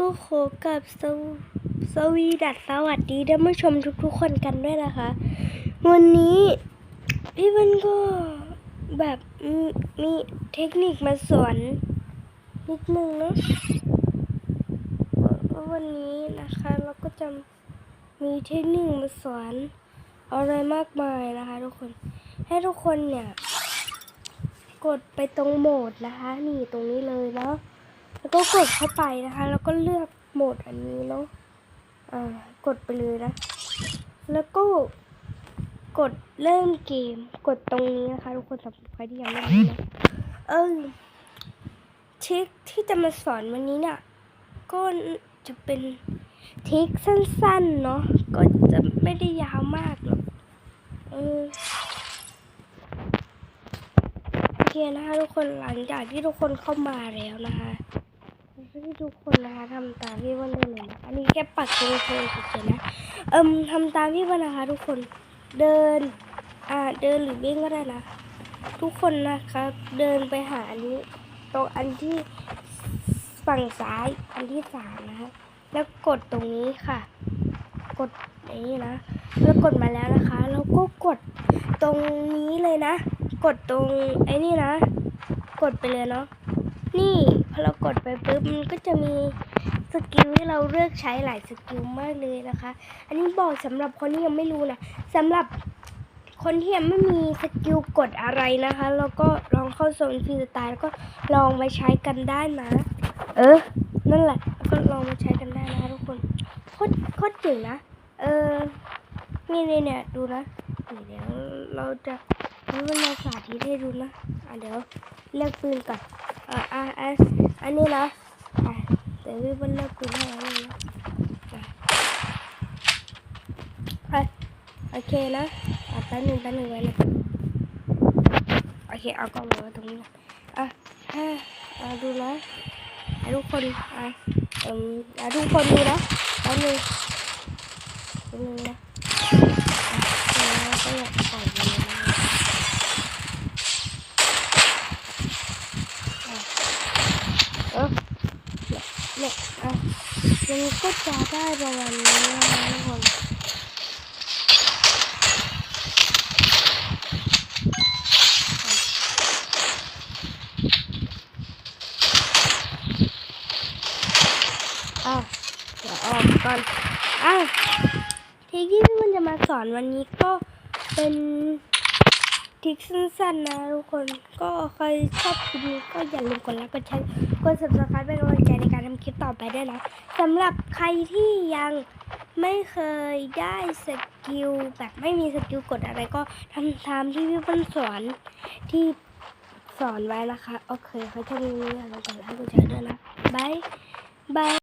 กับสวสวีดัสสวัสดีท่านผู้ชมทุกๆคนกันด้วยนะคะ วันนี้พี่มันก็แบบมีมีเทคนิคมาสอนนิดนึงนะวันนี้นะคะเราก็จะมีเทคนิคมาสอนอะไรมากมายนะคะ ทุกคนให้ทุกคนเนี่ย กดไปตรงโหมดนะคะ นี่ตรงนี้เลยเนาะ แล้วก็กดเข้าไปนะคะ แล้วก็เลือกโหมดอันนี้เนาะอ่ากดไปเลยนะ แล้วก็กดเริ่มเกม กดตรงนี้นะคะทุกคนสำหรับใครที่ยังไม่รู้นะเออทิคที่จะมาสอนวันนี้เนี่ยก็จะเป็นทิคสั้นๆเนาะก็จะไม่ได้ยาวมากหรอกเออโอเคนะคะทุกคนหลังจากที่ทุกคนเข้ามาแล้วนะคะ ให้ทุกคนนะคะทำตามพี่วันได้เลยนะอันนี้แค่ปักตรงเพลงเฉยๆนะเอิมทำตามพี่วันนะคะ ทุกคนเดิน อ่าเดินหรือวิ่งก็ได้นะ ทุกคนนะคะเดินไปหาอันนี้ตรงอันที่ฝั่งซ้ายอันที่สามนะคะแล้วกดตรงนี้ค่ะ กดอย่างนี้นะแล้วกดมาแล้วนะคะแล้วก็กดตรงนี้เลยนะ กดตรงไอ้นี่นะ กดไปเลยเนาะ นี่พอเรากดไปปุ๊บมันก็จะมีสกิลที่เราเลือกใช้หลายสกิลมากเลยนะคะ อันนี้บอกสำหรับคนที่ยังไม่รู้นะสำหรับคนที่ยังไม่มีสกิลกดอะไรนะคะ แล้วก็ลองเข้าโซนฟรีสไตล์แล้วก็ลองมาใช้กันได้นะ เออ นั่นแหละก็ลองมาใช้กันได้นะคะทุกคน โคตรโคตรเจ๋งนะ เออนี่นี่เนี่ยดูนะเดี๋ยวเราจะนี่มันมาสาธิตให้ดูนะ อะเดี๋ยวเลือกปืนก่อน อะอะอะอันนี้นะอะเดี๋ยวพี่เปิ้ลเลือกปืนให้อันนี้นะโอเคนะอะแป๊บนึงแป๊บนึงไว้นะโอเคเอากล้องไว้ตรงนี้นะอะอะอะดูนะทุกคนอะเอืมอะทุกคนดูนะแป๊บนึงแป๊บนึงนะแล้วก็อยากใส่เลยนะเออเนี่ยเนี่ยอะ มันก็จะได้ประมาณนี้นะคะทุกคนอะเดี๋ยวออกก่อนอะทริคที่พี่มันจะมาสอนวันนี้ก็เป็น ทริคสั้นๆนะทุกคน ก็ใครชอบคลิปนี้ก็อย่าลืมกดไลค์กดแชร์กด subscribe เป็นกำลังใจในการทำคลิปต่อไปด้วยนะสำหรับใครที่ยังไม่เคยได้สกิลแบบไม่มีสกิลกดอะไรก็ทำตามที่พี่เปิ้ลสอนที่สอนไว้นะคะ โอเคเขาจะมีอะไรกดไลค์กดแชร์ด้วยนะบายบาย